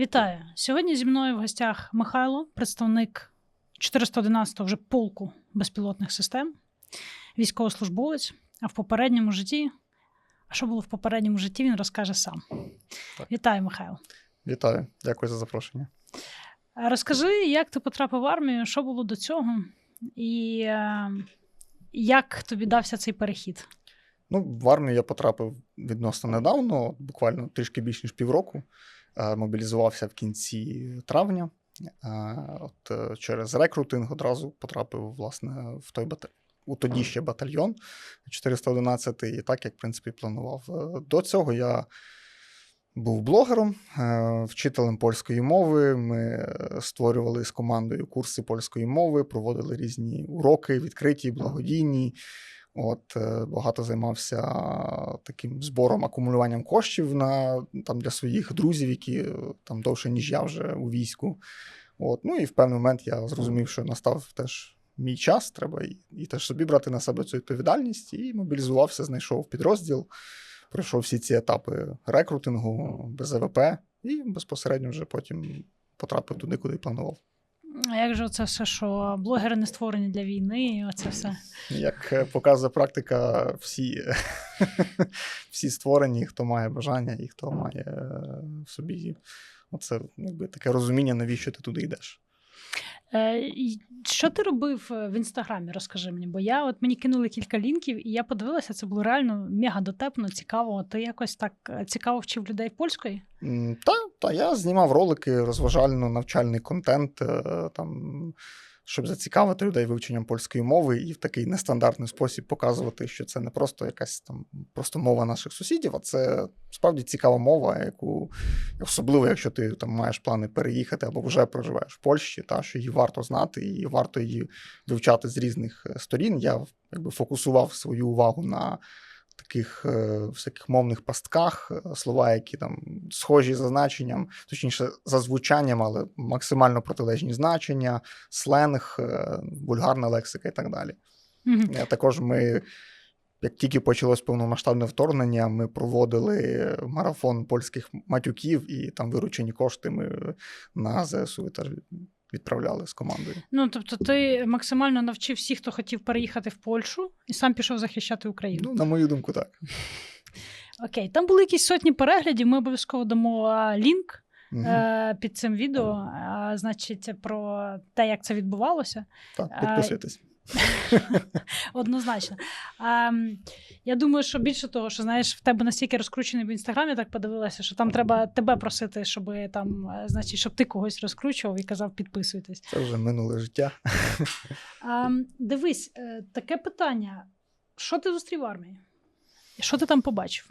Вітаю! Сьогодні зі мною в гостях Михайло, представник 411-го вже полку безпілотних систем, військовослужбовець. А в попередньому житті, а що було в попередньому житті, він розкаже сам. Так. Вітаю, Михайло. Вітаю, дякую за запрошення. Розкажи, як ти потрапив в армію, що було до цього, і е, як тобі дався цей перехід? Ну, в армію я потрапив відносно недавно, буквально трішки більш ніж півроку. Е, Мобілізувався в кінці травня. Е, От е, через рекрутинг одразу потрапив власне в той батальйон. У тоді ще батальйон 411, і так як в принципі планував. До цього я був блогером, вчителем польської мови. Ми створювали з командою курси польської мови, проводили різні уроки, відкриті, благодійні. От е, багато займався таким збором, акумулюванням коштів на там для своїх друзів, які е, там довше ніж я вже у війську. От, ну і в певний момент я зрозумів, що настав теж мій час, треба і, і теж собі брати на себе цю відповідальність, і мобілізувався, знайшов підрозділ, пройшов всі ці етапи рекрутингу, БЗВП, і безпосередньо вже потім потрапив туди, куди планував. А як же це все, що блогери не створені для війни, і оце все? Як е, показує практика, всі, всі створені, хто має бажання і хто має е, в собі оце якби таке розуміння, навіщо ти туди йдеш. Е, що ти робив е, в інстаграмі? Розкажи мені, бо я от мені кинули кілька лінків, і я подивилася, це було реально мега дотепно, цікаво. Ти якось так е, цікаво вчив людей польської? Та, та я знімав ролики, розважально-навчальний контент, е, там, щоб зацікавити людей вивченням польської мови і в такий нестандартний спосіб показувати, що це не просто якась там просто мова наших сусідів, а це справді цікава мова, яку особливо, якщо ти там маєш плани переїхати або вже проживаєш в Польщі, та що її варто знати і варто її вивчати з різних е, сторін. Я якби фокусував свою увагу на таких е, всяких мовних пастках, е, слова, які там схожі за значенням, точніше, за звучанням, але максимально протилежні значення, сленг, е, вульгарна лексика і так далі. Е, Також ми, як тільки почалось повномасштабне вторгнення, ми проводили марафон польських матюків, і там виручені кошти ми на ЗСУ теж відправляли з командою. Ну тобто, ти максимально навчив всіх, хто хотів переїхати в Польщу, і сам пішов захищати Україну. Ну, на мою думку, так. Окей, там були якісь сотні переглядів. Ми обов'язково дамо лінк угу. під цим відео. Значить, про те, як це відбувалося. Так, підписуйтесь. Однозначно. А, я думаю, що більше того, що знаєш, в тебе настільки розкручений в інстаграмі, так подивилася, що там треба тебе просити, щоб там, е, значить, щоб ти когось розкручував і казав, підписуйтесь. Це вже минуле життя. А, дивись, е, таке питання: що ти зустрів в армії? Що ти там побачив?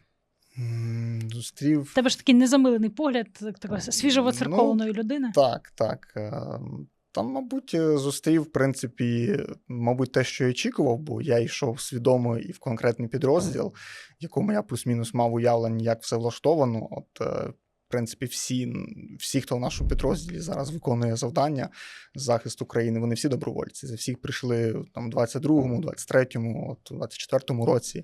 Зустрів. Тебе ж такий незамилений погляд, так- такої свіжовоцеркованої людини. Так, так. Там, мабуть, е, зустрів, в принципі, мабуть, те, що я очікував, бо я йшов свідомо і в конкретний підрозділ, в якому я плюс-мінус мав уявлення, як все влаштовано. От, е, в принципі, всі, всі, хто в нашому підрозділі зараз виконує завдання захисту країни, вони всі добровольці. За всіх прийшли там, 22-му, 23-му, от, 24-му році.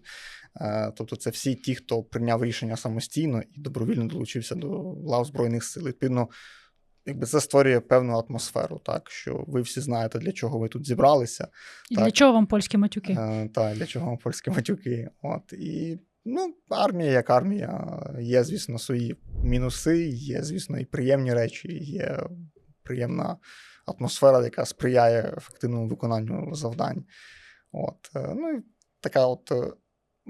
Е, Тобто, це всі ті, хто прийняв рішення самостійно і добровільно долучився до лав Збройних сил. Відповідно, якби це створює певну атмосферу, так що ви всі знаєте, для чого ви тут зібралися, І так. для чого вам польські матюки? е, та для чого вам польські матюки. От і ну, армія як армія, є, звісно, свої мінуси, є, звісно, і приємні речі, є приємна атмосфера, яка сприяє ефективному виконанню завдань. От, е, ну і така от.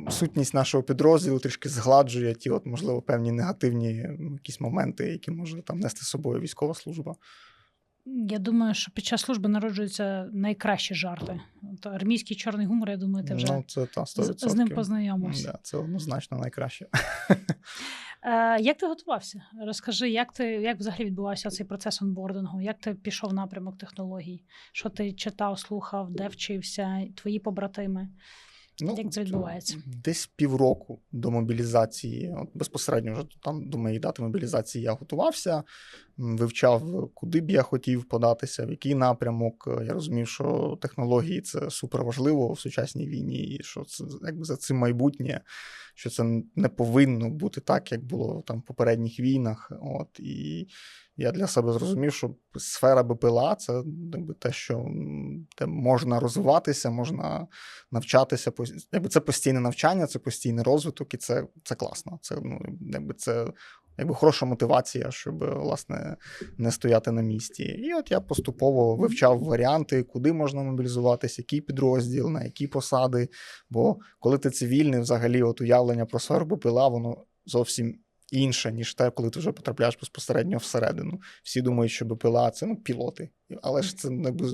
Сутність нашого підрозділу трішки згладжує ті, от, можливо, певні негативні якісь моменти, які може там нести з собою військова служба. Я думаю, що під час служби народжуються найкращі жарти. От армійський чорний гумор, я думаю, ти вже Ну, це та 100%. з, з ним познайомився. Да, це однозначно найкраще. Е, як ти готувався? Розкажи, як ти як взагалі відбувався цей процес онбордингу? Як ти пішов в напрямок технологій? Що ти читав, слухав, де вчився, твої побратими? Ну, Як це відбувається? Десь півроку до мобілізації, от безпосередньо вже там до моєї дати мобілізації я готувався. Вивчав, куди б я хотів податися, в який напрямок. Я розумів, що технології це супер важливо в сучасній війні, і що це якби за цим майбутнє, що це не повинно бути так, як було там в попередніх війнах. От і я для себе зрозумів, що сфера БПЛА це якби те, що де можна розвиватися, можна навчатися. Якби це постійне навчання, це постійний розвиток, і це, це класно. Це ну якби це. Якби хороша мотивація, щоб власне не стояти на місці. І от я поступово вивчав варіанти, куди можна мобілізуватися, який підрозділ, на які посади. Бо коли ти цивільний, взагалі, от уявлення про сферу пила, воно зовсім інше, ніж те, коли ти вже потрапляєш безпосередньо всередину. Всі думають, що БПЛА це ну, пілоти. Але ж це якби,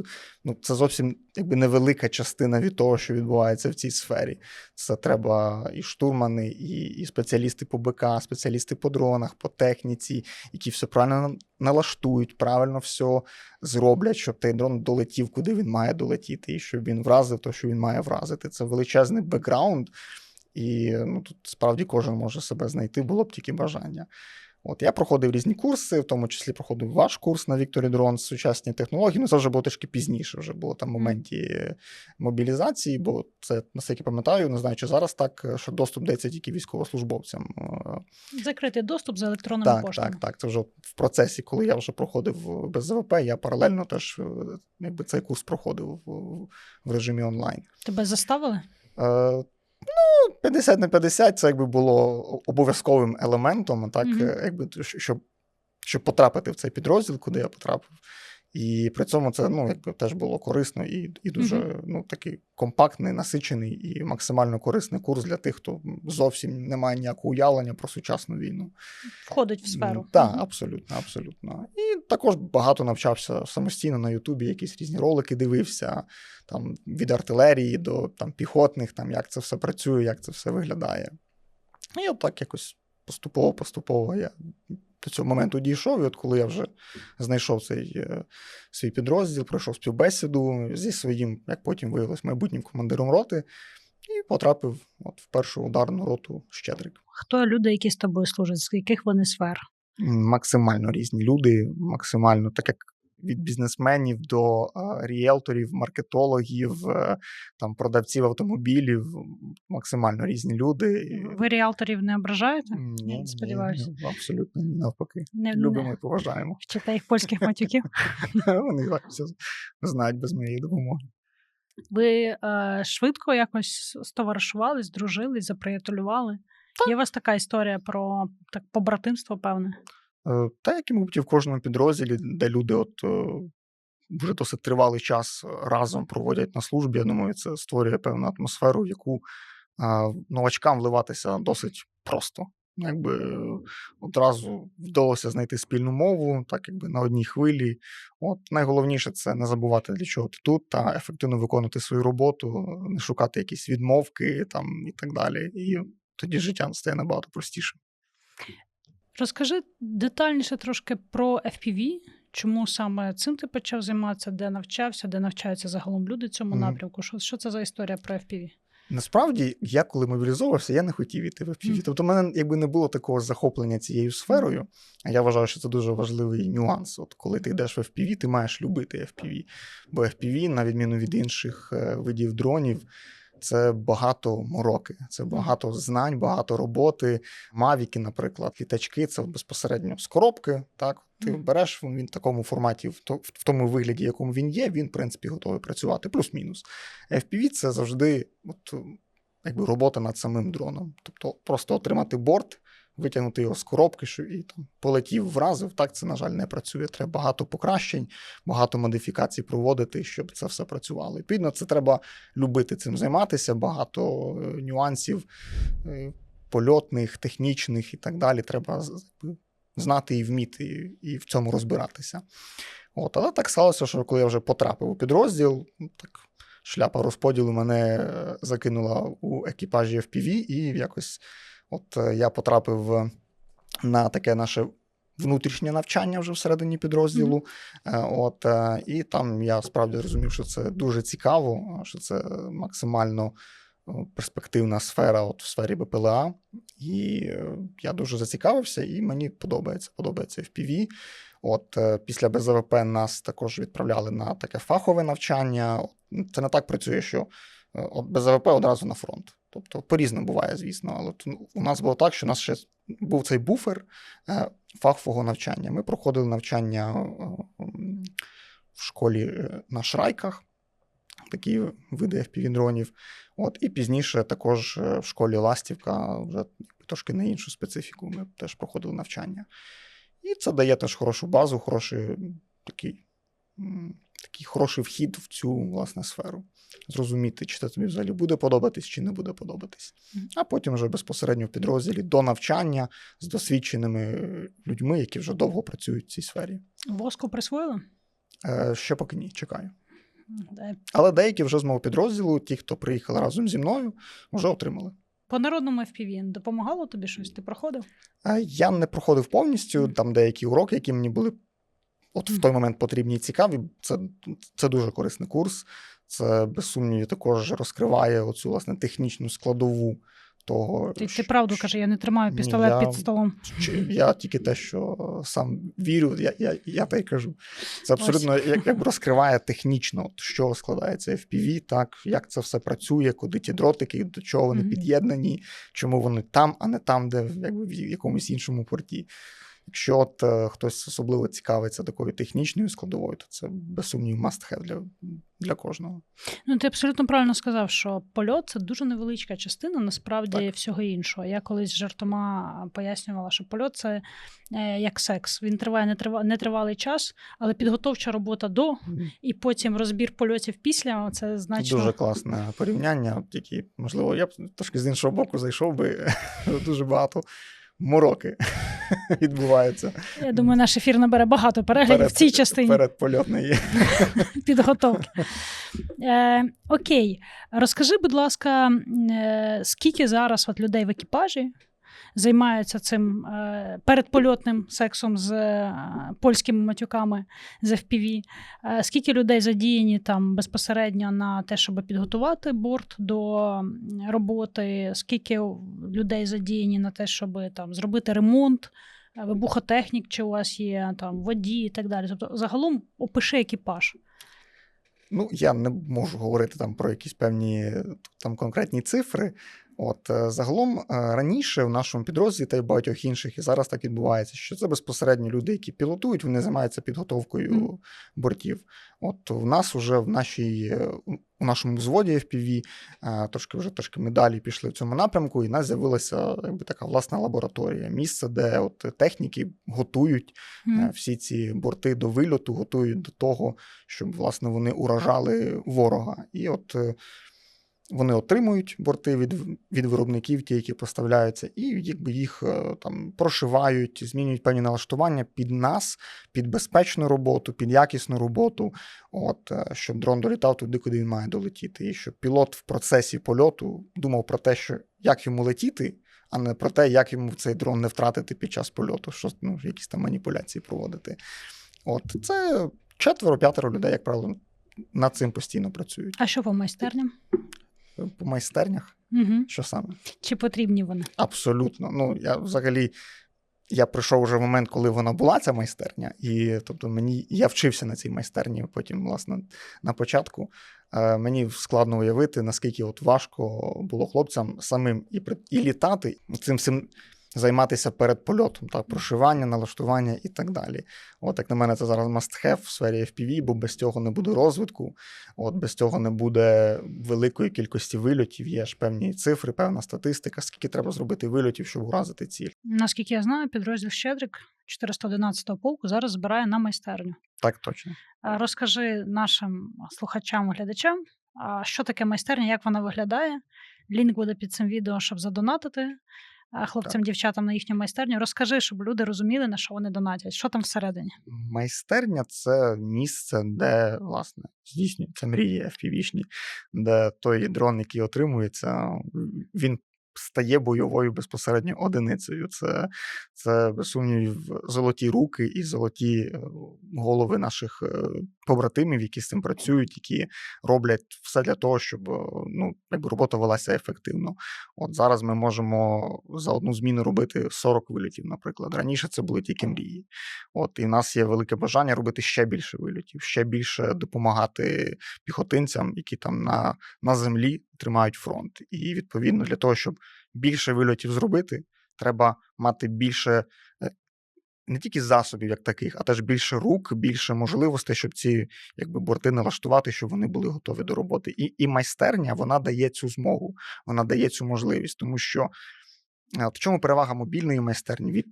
ну, це зовсім якби невелика частина від того, що відбувається в цій сфері. Це треба і штурмани, і, і спеціалісти по БК, спеціалісти по дронах, по техніці, які все правильно налаштують, правильно все зроблять, щоб той дрон долетів, куди він має долетіти, і щоб він вразив те, що він має вразити. Це величезний бекграунд. І ну, тут справді кожен може себе знайти, було б тільки бажання. От я проходив різні курси, в тому числі проходив ваш курс на Вікторі Дрон сучасні технології. Ну це вже було трішки пізніше, вже було там моменті мобілізації, бо це, наскільки пам'ятаю, не знаю, чи зараз так, що доступ дається тільки військовослужбовцям. Е, Закритий доступ за електронними Так, поштами. так, так. Це вже в процесі, коли я вже проходив без ЗВП, я паралельно теж е, якби цей курс проходив в, в режимі онлайн. Тебе заставили? Ну, 50 на 50 це якби було обов'язковим елементом, так, mm-hmm. якби, щоб, щоб потрапити в цей підрозділ, куди я потрапив. І при цьому це ну, якби, теж було корисно і, і дуже Мгм. ну, такий компактний, насичений і максимально корисний курс для тих, хто зовсім не має ніякого уявлення про сучасну війну. Входить в сферу. Так, Мгм. абсолютно, абсолютно. І також багато навчався самостійно на Ютубі, якісь різні ролики дивився, там від артилерії до там, піхотних, там, як це все працює, як це все виглядає. І от так якось поступово-поступово я до цього моменту дійшов. І от коли я вже знайшов цей е, свій підрозділ, пройшов співбесіду зі своїм, як потім виявилось, майбутнім командиром роти, і потрапив от в першу ударну роту Щедрик. Хто люди, які з тобою служать, з яких вони сфер? максимально різні люди, максимально так як від бізнесменів до е, ріелторів, маркетологів, е, там продавців автомобілів, максимально різні люди. Ви реалторів не ображаєте? Ні, сподіваюся. ні, абсолютно ні, навпаки. Не, Любимо не і поважаємо. вчите їх польських матюків. Вони так все знають без моєї допомоги. Ви е, швидко якось стоваришували, здружились, заприятелювали. Є у вас така історія про так, побратимство, певне? Е, Та, як і, мабуть, і в кожному підрозділі, де люди от е, вже досить тривалий час разом проводять на службі, я думаю, це створює певну атмосферу, в яку е, новачкам вливатися досить просто. Якби е, одразу вдалося знайти спільну мову, так якби на одній хвилі. От найголовніше це не забувати, для чого ти тут, та ефективно виконувати свою роботу, не шукати якісь відмовки там і так далі. І тоді життя стає набагато простіше. Розкажи детальніше трошки про FPV. Чому саме цим ти почав займатися, де навчався, де навчаються загалом люди цьому Мгм. напрямку? Що, що це за історія про FPV? Насправді, я коли мобілізовувався, я не хотів іти в FPV. Мгм. Тобто, в мене якби не було такого захоплення цією сферою. А я вважаю, що це дуже важливий нюанс. От коли ти йдеш в FPV, ти маєш любити FPV. Бо FPV, на відміну від інших е, видів дронів, це багато мороки, це багато знань, багато роботи. Мавіки, наприклад, літачки це безпосередньо з коробки. Так, ти береш він в такому форматі, в то- в тому вигляді, якому він є, він, в принципі, готовий працювати, плюс-мінус. FPV це завжди от, якби робота над самим дроном. Тобто просто отримати борт, витягнути його з коробки, що і там полетів, вразив. Так це, на жаль, не працює. Треба багато покращень, багато модифікацій проводити, щоб це все працювало. Відповідно, це треба любити цим займатися, багато е, нюансів е, польотних, технічних і так далі. Треба знати і вміти, і, в цьому розбиратися. От, але так сталося, що коли я вже потрапив у підрозділ, ну, так шляпа розподілу мене е, закинула у екіпажі FPV, і якось от е, я потрапив на таке наше внутрішнє навчання вже всередині підрозділу. Е, От, е, і там я справді зрозумів, що це дуже цікаво, що це максимально е, перспективна сфера от в сфері БПЛА. І е, я дуже зацікавився, і мені подобається. Подобається FPV. От е, після БЗВП нас також відправляли на таке фахове навчання. Це не так працює, що е, от БЗВП одразу на фронт. Тобто по-різному буває, звісно. Але ну, у нас було так, що у нас ще був цей буфер е, фахового навчання. Ми проходили навчання е, в школі на шрайках, такі види FPV-дронів. От, і пізніше також в школі Ластівка, вже трошки на іншу специфіку, ми теж проходили навчання. І це дає теж хорошу базу, хороший такий, такий хороший вхід в цю власне сферу. Зрозуміти, чи це тобі взагалі буде подобатись, чи не буде подобатись. А потім вже безпосередньо в підрозділі до навчання з досвідченими людьми, які вже довго працюють в цій сфері. Воску присвоїли? Е, ще поки ні, чекаю. Е, Але деякі вже з мого підрозділу, ті, хто приїхали разом зі мною, вже отримали. По народному FPV допомагало тобі щось? Ти проходив? Е, Я не проходив повністю там деякі уроки, які мені були от в той момент потрібні і цікаві. Це, це дуже корисний курс. Це без сумнівів також розкриває оцю власне технічну складову того. Ти, ти що- правду кажи, я не тримаю Ні, я- під столом. Чи я тільки те, що сам вірю, я, я, я те й кажу. Це абсолютно як, якби розкриває технічно, от, що складається FPV, так, як це все працює, куди ті дротики, до чого вони Мгм. під'єднані, чому вони там, а не там, де якби, в якомусь іншому порті. Якщо от е, хтось особливо цікавиться такою технічною складовою, то це без сумніву must have для, для кожного. Ну, ти абсолютно правильно сказав, що польот це дуже невеличка частина насправді Так. всього іншого. Я колись жартома пояснювала, що польот це е, як секс. Він триває нетрива- нетривалий час, але підготовча робота до і потім розбір польотів після це значно дуже класне порівняння, які, можливо, я б трошки з іншого боку зайшов би дуже багато мороки відбуваються. Я думаю, наш ефір набере багато переглядів в цій частині перед польотної. підготовки. Е, окей, розкажи, будь ласка, е, скільки зараз от людей в екіпажі займаються цим е, передпольотним сексом з е, польськими матюками з FPV? Е, скільки людей задіяні там безпосередньо на те, щоб підготувати борт до роботи? Скільки людей задіяні на те, щоб там зробити ремонт? Вибухотехнік, чи у вас є там водії і так далі. Тобто, загалом опиши екіпаж. Ну, я не можу говорити там про якісь певні там конкретні цифри. От е, загалом е, раніше в нашому підрозділі та й багатьох інших, і зараз так відбувається, що це безпосередньо люди, які пілотують, вони займаються підготовкою Мгм. бортів. От в нас уже в нашій е, у- нашому взводі FPV трошки вже трошки ми далі пішли в цьому напрямку, і в нас з'явилася якби така власна лабораторія, місце, де от техніки готують. Е, всі ці борти до вильоту готують до того, щоб власне вони уражали ворога. І от вони отримують борти від, від виробників, ті, які поставляються, і якби їх е, там прошивають, змінюють певні налаштування під нас, під безпечну роботу, під якісну роботу, от, е, щоб дрон долітав туди, куди він має долетіти. І щоб пілот в процесі польоту думав про те, що як йому летіти, а не про те, як йому цей дрон не втратити під час польоту, що ну, якісь там маніпуляції проводити. От це четверо-п'ятеро людей, як правило, над цим постійно працюють. А що по майстерням? По майстернях, Угу. що саме? Чи потрібні вони? Абсолютно. Ну, я взагалі. Я прийшов вже в момент, коли вона була ця майстерня, і тобто мені я вчився на цій майстерні. Потім, власне, на початку е, мені складно уявити, наскільки от важко було хлопцям самим і при- і літати цим всім займатися перед польотом, так, прошивання, налаштування і так далі. От як на мене, це зараз must have в сфері FPV, бо без цього не буде розвитку, от без цього не буде великої кількості вильотів. Є ж певні цифри, певна статистика, скільки треба зробити вильотів, щоб уразити ціль. Наскільки я знаю, підрозділ Щедрик 411-го полку зараз збирає на майстерню. Так точно. Розкажи нашим слухачам, глядачам, що таке майстерня, як вона виглядає. Лінк буде під цим відео, щоб задонатити хлопцям, дівчатам на їхню майстерню. Розкажи, щоб люди розуміли, на що вони донатять, що там всередині. Майстерня це місце, де власне здійснюється мрії FPV-шні, де той дрон, який отримується, він стає бойовою безпосередньо одиницею. Це, це без сумнівів, золоті руки і золоті е, голови наших е, побратимів, які з цим працюють, які роблять все для того, щоб е, ну, якби робота велася ефективно. От зараз ми можемо за одну зміну робити 40 вилітів, наприклад. Раніше це були тільки мрії. От і в нас є велике бажання робити ще більше вильотів, ще більше допомагати піхотинцям, які там на, на землі тримають фронт. І відповідно для того, щоб більше вильотів зробити, треба мати більше. е, Не тільки засобів, як таких, а теж більше рук, більше можливостей, щоб ці якби борти налаштувати, щоб вони були готові до роботи. І, і майстерня вона дає цю змогу, вона дає цю можливість, тому що е, в чому перевага мобільної майстерні від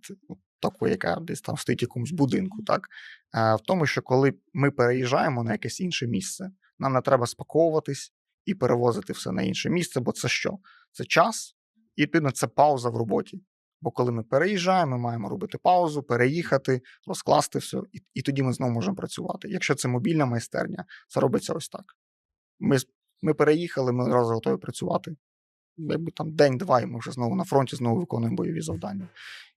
такої, яка десь там стоїть якомусь будинку, так Е, в тому, що коли ми переїжджаємо на якесь інше місце, нам не треба спаковуватись і перевозити все на інше місце, бо це що? Це час, і відповідно це пауза в роботі. Бо коли ми переїжджаємо, ми маємо робити паузу, переїхати, розкласти все, і, і тоді ми знову можемо працювати. Якщо це мобільна майстерня, це робиться ось так. Ми, ми переїхали, ми одразу готові працювати. Якби там день-два, і ми вже знову на фронті, знову виконуємо бойові завдання.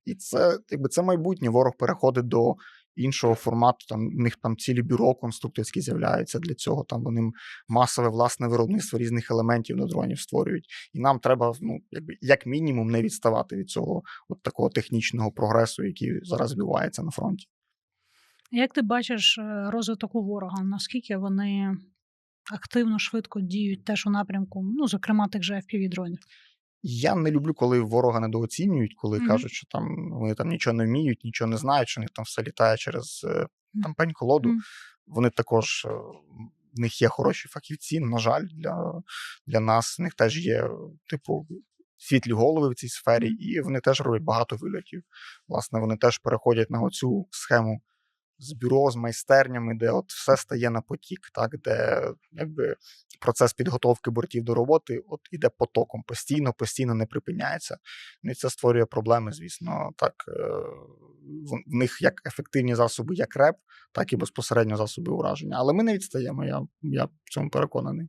І це, якби це майбутнє. Ворог переходить до іншого формату. Там в них там цілі бюро конструкторські з'являються для цього. Там вони масове власне виробництво різних елементів до дронів створюють. І нам треба, ну якби як мінімум, не відставати від цього от такого технічного прогресу, який зараз відбувається на фронті. Як ти бачиш е, розвиток у ворога? Наскільки вони активно, швидко діють теж у напрямку, ну, зокрема, тих же fpv дронів? Я не люблю, коли ворога недооцінюють, коли Мгм. кажуть, що там вони там нічого не вміють, нічого не знають, що в них там все літає через е, там пень колоду. Мгм. Вони також е, в них є хороші фахівці. На жаль, для, для нас в них теж є, типу, світлі голови в цій сфері, і вони теж роблять багато вильотів. Власне, вони теж переходять на оцю схему з бюро, з майстернями, де от все стає на потік, так, де якби процес підготовки бортів до роботи от іде потоком, постійно, постійно не припиняється. Ну, і це створює проблеми, звісно. Так, е, в- них як ефективні засоби, як РЕП, так і безпосередньо засоби ураження. Але ми не відстаємо, я, я в цьому переконаний.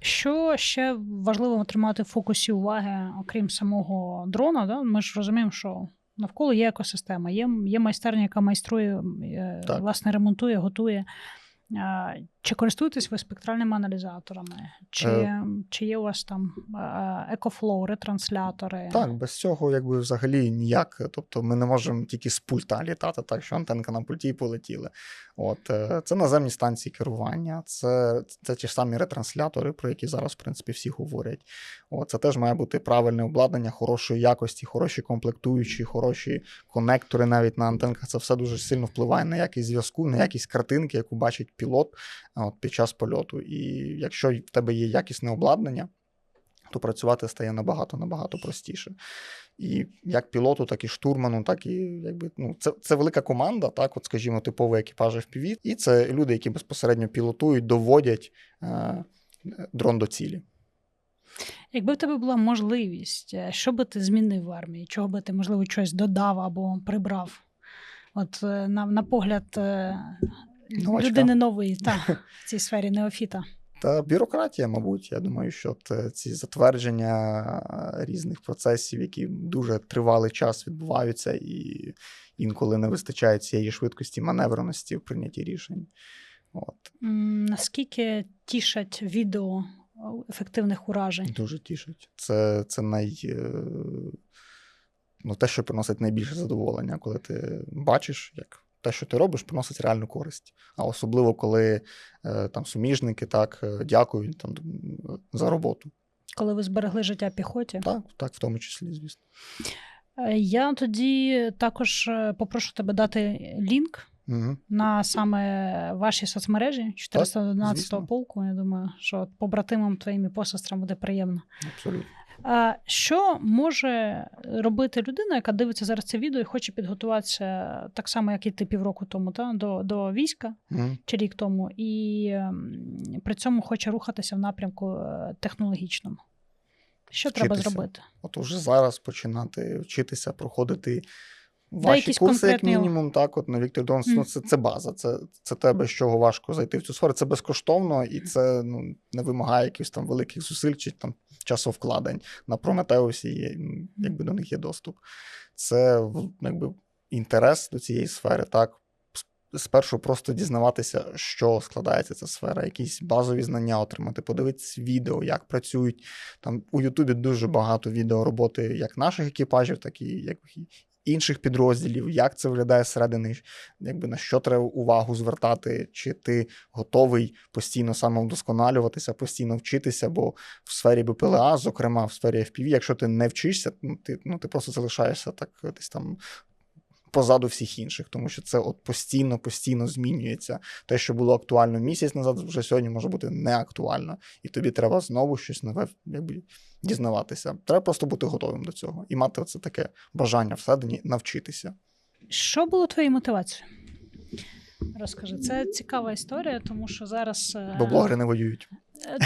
Що ще важливо тримати в фокусі уваги, окрім самого дрона? Да? Ми ж розуміємо, що навколо є екосистема, є, є майстерня, яка майструє, е, Так. власне, ремонтує, готує. Чи користуєтесь ви спектральними аналізаторами? Чи, Е. чи є у вас там е, екофлоу, ретранслятори? Так, без цього якби взагалі ніяк. Тобто ми не можемо тільки з пульта літати, так що антенка на пульті і полетіли. От е, це наземні станції керування, це, це ті ж самі ретранслятори, про які зараз, в принципі, всі говорять. От, це теж має бути правильне обладнання, хорошої якості, хороші комплектуючі, хороші конектори навіть на антенках. Це все дуже сильно впливає на якість зв'язку, на якість картинки, яку бачить пілот от, під час польоту. І якщо в тебе є якісне обладнання, то працювати стає набагато набагато простіше. І як пілоту, так і штурману, так і якби ну це, це велика команда, так, от скажімо, типовий екіпаж FPV, і це люди, які безпосередньо пілотують, доводять е, дрон до цілі. Якби в тебе була можливість, е, що би ти змінив в армії? Чого би ти, можливо, щось додав або прибрав? От е, на, на погляд е, Новачка. людини нової та, в цій сфері неофіта. Та бюрократія, мабуть, я думаю, що е, ці затвердження різних процесів, які дуже тривалий час відбуваються, і інколи не вистачає цієї швидкості маневреності в прийнятті рішень. От. Наскільки тішать відео ефективних уражень? Дуже тішить. Це, це най, е, ну, те, що приносить найбільше задоволення, коли ти бачиш, як те, що ти робиш, приносить реальну користь. А особливо, коли е, там суміжники так е, дякують там, за роботу. Коли ви зберегли життя піхоті? Так, так, в тому числі, звісно. Е, Я тоді також е, попрошу тебе дати лінк Угу. на саме ваші соцмережі 411 звісно. полку. Я думаю, що побратимам твоїм і посестрам буде приємно. Абсолютно. Що може робити людина, яка дивиться зараз це відео і хоче підготуватися так само, як і ти півроку тому, та, до, до війська Угу. чи рік тому, і ем, при цьому хоче рухатися в напрямку е, технологічному? Що треба зробити? От уже зараз починати вчитися, проходити ваші курси, як мінімум, так, от на Віктор Донс, ну, це, це база, це, це те, без чого важко зайти в цю сферу. Це безкоштовно і це ну, не вимагає якихось там великих зусиль чи там часовкладень. На Прометеусі є, якби до них є доступ. Це якби інтерес до цієї сфери, так. Спершу просто дізнаватися, що складається ця сфера, якісь базові знання отримати, подивитися відео, як працюють. Там у Ютубі дуже багато відео роботи як наших екіпажів, так і як інших підрозділів, як це виглядає зсередини, якби на що треба увагу звертати, чи ти готовий постійно самовдосконалюватися, постійно вчитися, бо в сфері БПЛА, зокрема в сфері FPV, якщо ти не вчишся, ну ти, ну, ти просто залишаєшся так десь там. Позаду всіх інших, тому що це от постійно, постійно змінюється. Те, що було актуально місяць назад, вже сьогодні може бути не актуально, і тобі треба знову щось нове якби, дізнаватися. Треба просто бути готовим до цього і мати це таке бажання всередині навчитися. Що було твоєю мотивацією? Розкажи, це цікава історія, тому що зараз. е, Бо блогери не воюють.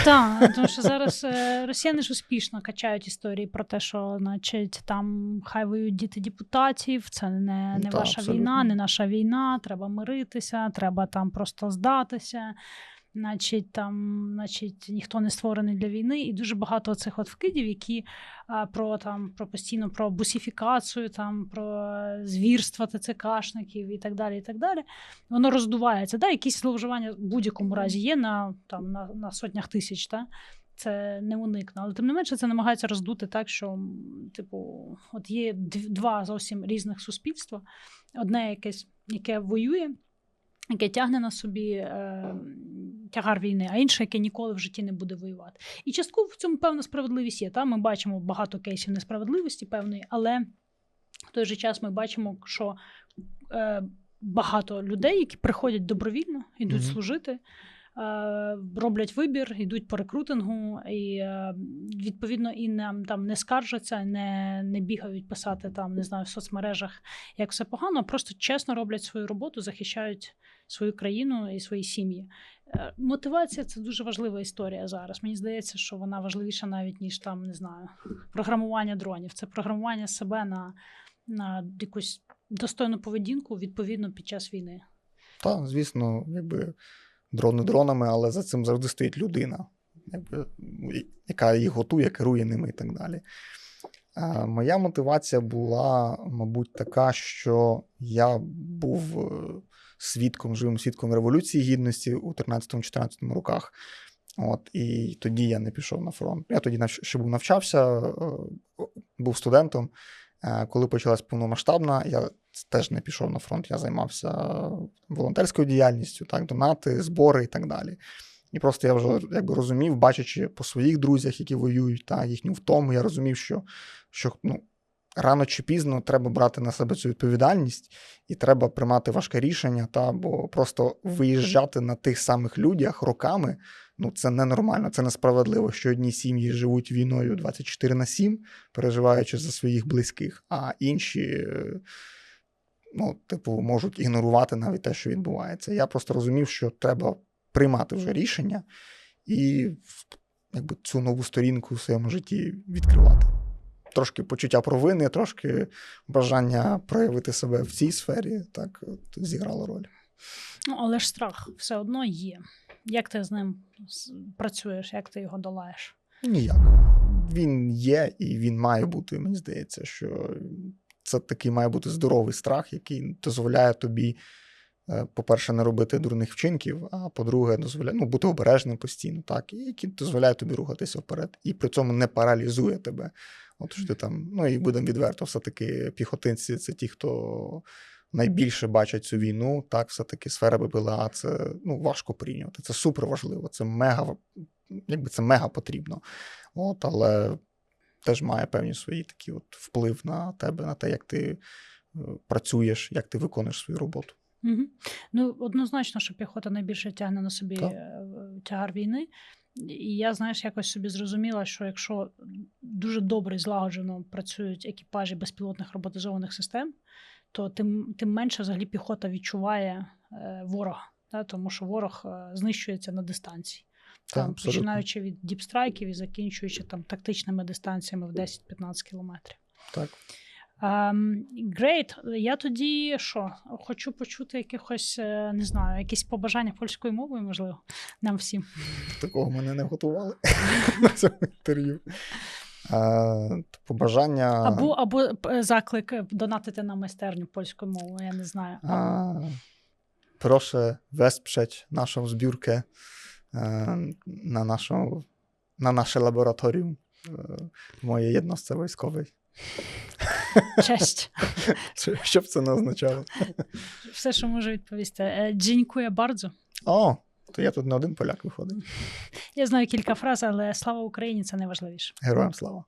Так, тому що зараз е, росіяни ж успішно качають історії про те, що, значить, там хай воюють діти депутатів, це не, не та, ваша абсолютно. війна, не наша війна, треба миритися, треба там просто здатися. Значить, там, значить, ніхто не створений для війни, і дуже багато цих от вкидів, які а, про там про постійно про бусифікацію, там про звірства ТЦКшників і так далі. І так далі. Воно роздувається. Да? Якісь зловживання в будь-якому разі є на, там, на, на сотнях тисяч. Та? Це не уникне. Але тим не менше це намагається роздути так, що типу, от є дв- два зовсім різних суспільства. Одне якесь, яке воює, яке тягне на собі е, тягар війни, а інше, яке ніколи в житті не буде воювати. І частково в цьому певна справедливість є. Та? Ми бачимо багато кейсів несправедливості певної, але в той же час ми бачимо, що е, багато людей, які приходять добровільно, йдуть Мгм. служити. Е, Роблять вибір, йдуть по рекрутингу, і е, відповідно і нам там не скаржаться, не, не бігають писати там, не знаю, в соцмережах, як все погано, просто чесно роблять свою роботу, захищають свою країну і свої сім'ї. Е, Мотивація це дуже важлива історія зараз. Мені здається, що вона важливіша навіть ніж там не знаю, програмування дронів. Це програмування себе на, на якусь достойну поведінку відповідно під час війни. Та, звісно, якби дрони дронами, але за цим завжди стоїть людина, яка їх готує, керує ними і так далі. Моя мотивація була, мабуть, така, що я був е, свідком, живим свідком Революції Гідності у 13-14 роках. От, і тоді я не пішов на фронт. Я тоді ще був навчався, е, був студентом. Е, Коли почалась повномасштабна, я теж не пішов на фронт. Я займався волонтерською діяльністю, так, донати, збори і так далі. І просто я вже якби розумів, бачачи по своїх друзях, які воюють, та їхню втому, я розумів, що, що ну, рано чи пізно треба брати на себе цю відповідальність і треба приймати важке рішення, та бо просто виїжджати на тих самих людях роками. Ну, це ненормально, це несправедливо, що одні сім'ї живуть війною 24 на 7, переживаючи за своїх близьких, а інші, е, ну, типу, можуть ігнорувати навіть те, що відбувається. Я просто розумів, що треба приймати вже рішення і якби, цю нову сторінку в своєму житті відкривати. Трошки почуття провини, трошки бажання проявити себе в цій сфері, так зіграло роль. Ну, але ж страх все одно є. Як ти з ним працюєш, як ти його долаєш? Ніяк. Він є і він має бути. Мені здається, що це такий має бути здоровий страх, який дозволяє тобі, е, по-перше, не робити дурних вчинків, а по-друге, дозволяє ну, бути обережним постійно, так, і який дозволяє тобі рухатися вперед, і при цьому не паралізує тебе. От що ти там, ну і будемо відверто, все-таки піхотинці це ті, хто найбільше бачать цю війну. Так, все-таки сфера БПЛА це ну, важко прийняти. Це супер важливо, це мега, якби це мега потрібно. От, але теж має певні свої такі от вплив на тебе, на те, як ти е, працюєш, як ти виконуєш свою роботу. Угу. Ну, однозначно, що піхота найбільше тягне на собі Так. е, тягар війни. І я, знаєш, якось собі зрозуміла, що якщо дуже добре і злагоджено працюють екіпажі безпілотних роботизованих систем, то тим, тим менше взагалі піхота відчуває е, ворога, та, тому що ворог е, знищується на дистанції. Там, абсолютно. починаючи від діпстрайків і закінчуючи там тактичними дистанціями в 10-15 кілометрів. Так. Ем, Great. Я тоді що? Хочу почути якихось, е, не знаю, якісь побажання польською мовою, можливо, нам всім. Такого мене не готували на цьому інтерв'ю. Е, Побажання. Або, або е, заклик донатити на майстерню польською мовою, я не знаю. A, proszę wesprzeć naszą zbiórkę e, na, naszą, na nasze laboratorium e, w mojej jednostce wojskowej. Честь. Чи- Що б це не означало? Все, що можу відповісти. Е, Дякую bardzo. О, то я тут не один поляк виходить. Я знаю кілька фраз, але слава Україні це найважливіше. Героям слава.